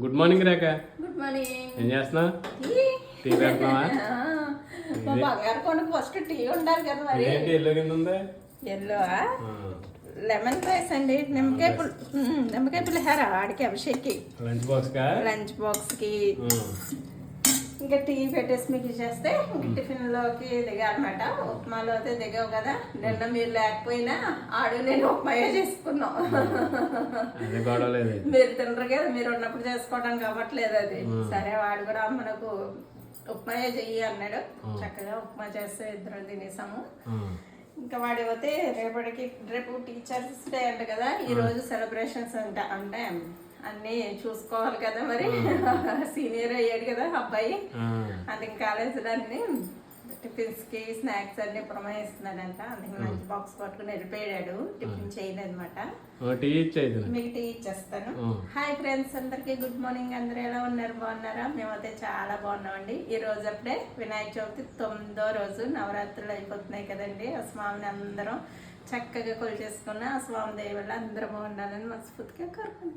Good morning Rekha good morning ఏం చేస్తున్నావు? Tea పెడుతున్నావా? మా బంగారు కొనుక్కు ఫస్ట్ టీ ఉండాలి కదా మరి. ఏంటి ఎల్లో కింద ఉంది? ఎల్లో లెమన్ రైస్ అండి. నిమ్మకాయ నిమ్మకాయ పులిహార ఆడికి అభిషేక్కి. లంచ్ బాక్స్ కా లంచ్ బాక్స్కి ఆ, ఇంకా టీ పెట్టేసి మీకు ఇచ్చేస్తే ఇంక టిఫిన్లోకి దిగాలన్నమాట ఉప్మాలో అయితే దిగావు కదా? నిన్న మీరు లేకపోయినా ఆడు నేను ఉప్మాయే చేసుకున్నాం. మీరు తినరు కదా మీరు ఉన్నప్పుడు చేసుకోవడానికి అవ్వట్లేదు అది. సరే వాడు కూడా మనకు ఉప్మాయే చెయ్యి అన్నాడు. చక్కగా ఉప్మా చేస్తే ఇద్దరు తినేసాము. ఇంకా వాడి పోతే రేపటికి రేపు టీచర్స్ డే అంట కదా ఈ రోజు సెలబ్రేషన్స్ అంట. అంటే అన్నీ చూసుకోవాలి కదా మరి. సీనియర్ అయ్యాడు కదా అబ్బాయి. అందుకే కాలేజీలో అన్ని టిఫిన్స్కి స్నాక్స్ అన్ని ప్రమాయిస్తున్నాడంట అందుకే లంచ్ బాక్స్ పట్టుకుని వెళ్ళిపోయాడు. టిఫిన్ చేయలేదన్నమాట. ఓ టీ ఇచ్చేది మీకు టీ ఇచ్చేస్తాను. హాయ్ ఫ్రెండ్స్ అందరికీ గుడ్ మార్నింగ్. అందరూ ఎలా ఉన్నారు? బాగున్నారా? మేమైతే చాలా బాగున్నామండి. ఈ రోజు అప్పుడే వినాయక చవితి తొమ్మిదో రోజు. నవరాత్రులు అయిపోతున్నాయి కదండి. ఆ స్వామిని అందరం చక్కగా కొలిచేసుకున్న ఆ స్వామి దయ వల్ల అందరూ బాగుండాలని మనస్ఫూర్తిగా కోరుకుంటున్నాం.